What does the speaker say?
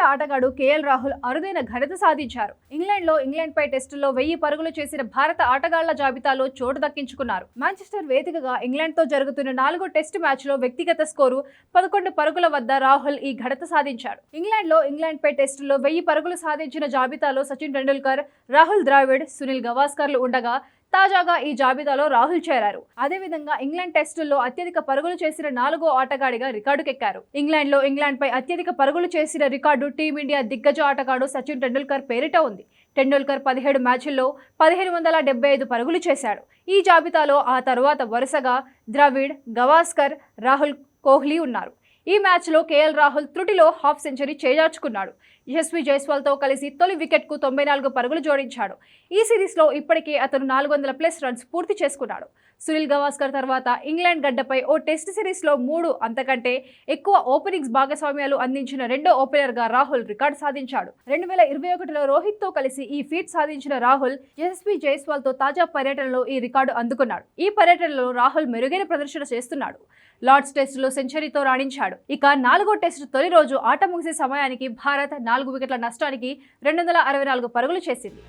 Australia ఆటగాడు KL Rahul అరుదైన ఘనత సాధించారు. ఇంగ్లాండ్లో ఇంగ్లాండ్పై టెస్టులో వెయ్యి పరుగులు చేసిన భారత ఆటగాళ్ళ జాబితాలో చోటు దక్కించుకున్నారు. మాంచెస్టర్ వేదికగా ఇంగ్లాండ్తో జరుగుతున్న నాలుగో టెస్టు మ్యాచ్లో వ్యక్తిగత స్కోరు పదకొండు పరుగుల వద్ద రాహుల్ ఈ ఘనత సాధించాడు. ఇంగ్లాండ్లో ఇంగ్లాండ్పై టెస్టులో వెయ్యి పరుగులు సాధించిన జాబితాలో సచిన్ టెండూల్కర్ రాహుల్ ద్రావిడ్ సునీల్ గవాస్కర్లు ఉండగా తాజాగా ఈ జాబితాలో రాహుల్ చేరారు. అదేవిధంగా ఇంగ్లాండ్ టెస్టుల్లో అత్యధిక పరుగులు చేసిన నాలుగో ఆటగాడిగా రికార్డుకెక్కారు. ఇంగ్లాండ్లో ఇంగ్లాండ్పై అత్యధిక పరుగులు చేసిన రికార్డు టీమిండియా దిగ్గజ ఆటగాడు సచిన్ టెండూల్కర్ పేరిట ఉంది. టెండూల్కర్ పదిహేడు మ్యాచ్ల్లో పదిహేను వందల డెబ్బై ఐదు పరుగులు చేశాడు. ఈ జాబితాలో ఆ తరువాత వరుసగా ద్రవిడ్ గవాస్కర్ రాహుల్ కోహ్లీ ఉన్నారు. ఈ మ్యాచ్లో కేఎల్ రాహుల్ త్రుటిలో హాఫ్ సెంచరీ చేజార్చుకున్నాడు. యశస్వి జైస్వాల్తో కలిసి తొలి వికెట్కు తొంభై నాలుగు పరుగులు జోడించాడు. ఈ సిరీస్లో ఇప్పటికే అతను నాలుగు వందల ప్లస్ రన్స్ పూర్తి చేసుకున్నాడు. సునీల్ గవాస్కర్ తర్వాత ఇంగ్లాండ్ గడ్డపై ఓ టెస్ట్ సిరీస్లో మూడు అంతకంటే ఎక్కువ ఓపెనింగ్స్ భాగస్వామ్యాలు అందించిన రెండో ఓపెనర్గా రాహుల్ రికార్డు సాధించాడు. రెండు వేల ఇరవై ఒకటిలో రోహిత్తో కలిసి ఈ ఫీట్ సాధించిన రాహుల్ యశస్వి జైస్వాల్తో తాజా పర్యటనలో ఈ రికార్డు అందుకున్నాడు. ఈ పర్యటనలో రాహుల్ మెరుగైన ప్రదర్శన చేస్తున్నాడు. లార్డ్స్ టెస్టులో సెంచరీతో రాణించాడు. ఇక నాలుగో టెస్టు తొలి రోజు ఆట ముగిసే సమయానికి భారత్ నాలుగు వికెట్ల నష్టానికి రెండు వందల అరవై నాలుగు పరుగులు చేసింది.